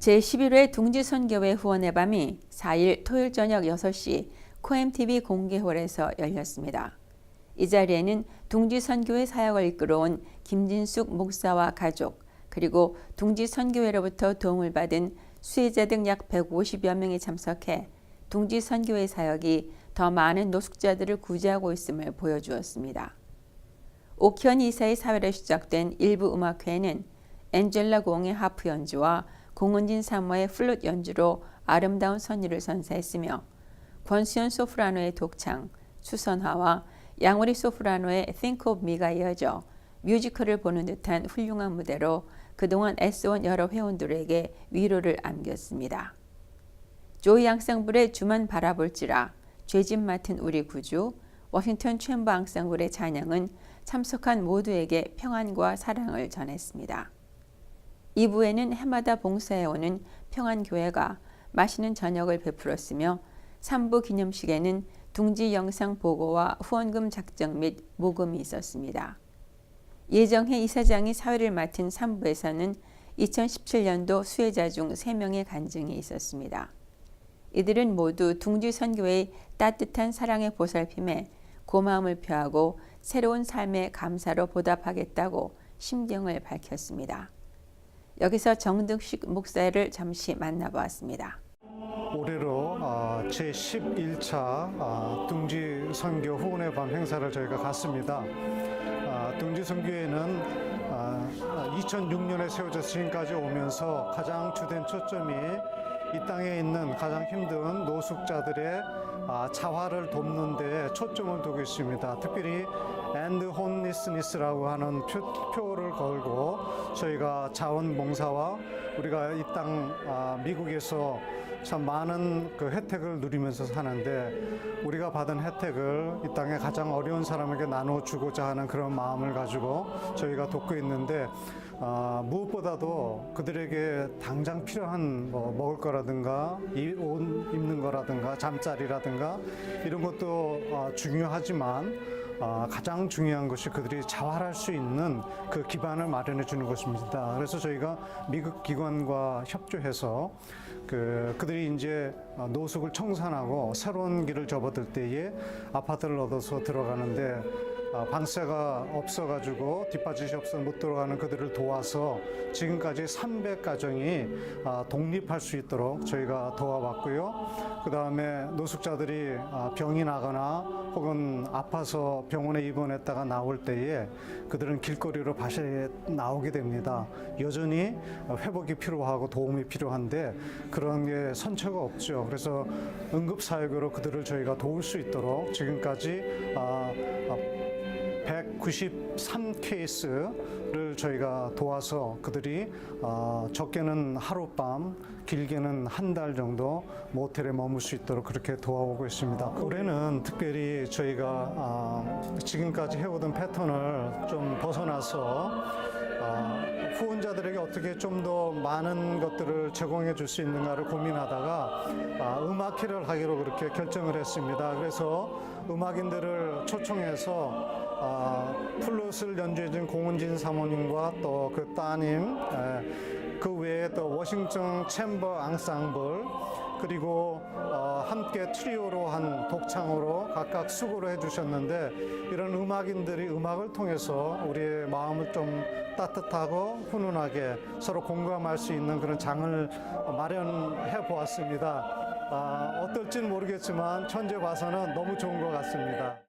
제11회 둥지선교회 후원의 밤이 4일 토요일 저녁 6시 코엠TV 공개홀에서 열렸습니다. 이 자리에는 둥지선교회 사역을 이끌어온 김진숙 목사와 가족, 그리고 둥지선교회로부터 도움을 받은 수혜자 등 약 150여 명이 참석해 둥지선교회 사역이 더 많은 노숙자들을 구제하고 있음을 보여주었습니다. 옥현 이사의 사회로 시작된 일부 음악회는 엔젤라 공의 하프 연주와 공은진 사모의 플룻 연주로 아름다운 선율을 선사했으며 권수현 소프라노의 독창, 수선화와 양우리 소프라노의 Think of Me가 이어져 뮤지컬을 보는 듯한 훌륭한 무대로 그동안 애써온 여러 회원들에게 위로를 안겼습니다. 조이 앙상블의 주만 바라볼지라, 죄짐 맡은 우리 구주, 워싱턴 챔버 앙상블의 찬양은 참석한 모두에게 평안과 사랑을 전했습니다. 2부에는 해마다 봉사해오는 평안교회가 맛있는 저녁을 베풀었으며 3부 기념식에는 둥지 영상 보고와 후원금 작성 및 모금이 있었습니다. 예정해 이사장이 사회를 맡은 3부에서는 2017년도 수혜자 중 3명의 간증이 있었습니다. 이들은 모두 둥지 선교의 따뜻한 사랑의 보살핌에 고마움을 표하고 새로운 삶의 감사로 보답하겠다고 심경을 밝혔습니다. 여기서 정득식 목사를 잠시 만나보았습니다. 올해로 아, 제11차 아, 둥지 선교 후원의 밤 행사를 저희가 갔습니다. 아, 둥지 선교회는 2006년에 세워져서 지금까지 오면서 가장 주된 초점이 이 땅에 있는 가장 힘든 노숙자들의 자활을 돕는 데 초점을 두고 있습니다. 특별히 앤드 혼리스니스라고 하는 표, 를 걸고 저희가 자원봉사와 우리가 이 땅 미국에서 참 많은 그 혜택을 누리면서 사는데 우리가 받은 혜택을 이 땅에 가장 어려운 사람에게 나눠 주고자 하는 그런 마음을 가지고 저희가 돕고 있는데 어, 무엇보다도 그들에게 당장 필요한 뭐 먹을 거라든가 이, 옷 입는 거라든가 잠자리라든가 이런 것도 어, 중요하지만 어, 가장 중요한 것이 그들이 자활할 수 있는 그 기반을 마련해 주는 것입니다. 그래서 저희가 미국 기관과 협조해서 그 그들이 이제 노숙을 청산하고 새로운 길을 접어들 때에 아파트를 얻어서 들어가는데 아, 방세가 없어가지고 뒷받침이 없어 못 들어가는 그들을 도와서 지금까지 300가정이 아, 독립할 수 있도록 저희가 도와봤고요. 그 다음에 노숙자들이 아, 병이 나거나 혹은 아파서 병원에 입원했다가 나올 때에 그들은 길거리로 다시 나오게 됩니다. 여전히 회복이 필요하고 도움이 필요한데 그런 게 선처가 없죠. 그래서 응급사역으로 그들을 저희가 도울 수 있도록 지금까지 193케이스를 저희가 도와서 그들이 어, 적게는 하룻밤, 길게는 한 달 정도 모텔에 머물 수 있도록 그렇게 도와오고 있습니다. 올해는 특별히 저희가 어, 지금까지 해오던 패턴을 좀 벗어나서 어, 후원자들에게 어떻게 좀 더 많은 것들을 제공해 줄 수 있는가를 고민하다가 음악회를 하기로 그렇게 결정을 했습니다. 그래서 음악인들을 초청해서 아, 플룻을 연주해 준 공은진 사모님과 또 그 따님, 에, 그 외에 또 워싱턴 챔버 앙상블, 그리고 어, 함께 트리오로 한 독창으로 각각 수고를 해주셨는데 이런 음악인들이 음악을 통해서 우리의 마음을 좀 따뜻하고 훈훈하게 서로 공감할 수 있는 그런 장을 마련해 보았습니다. 아, 어떨지는 모르겠지만 현재 봐서는 너무 좋은 것 같습니다.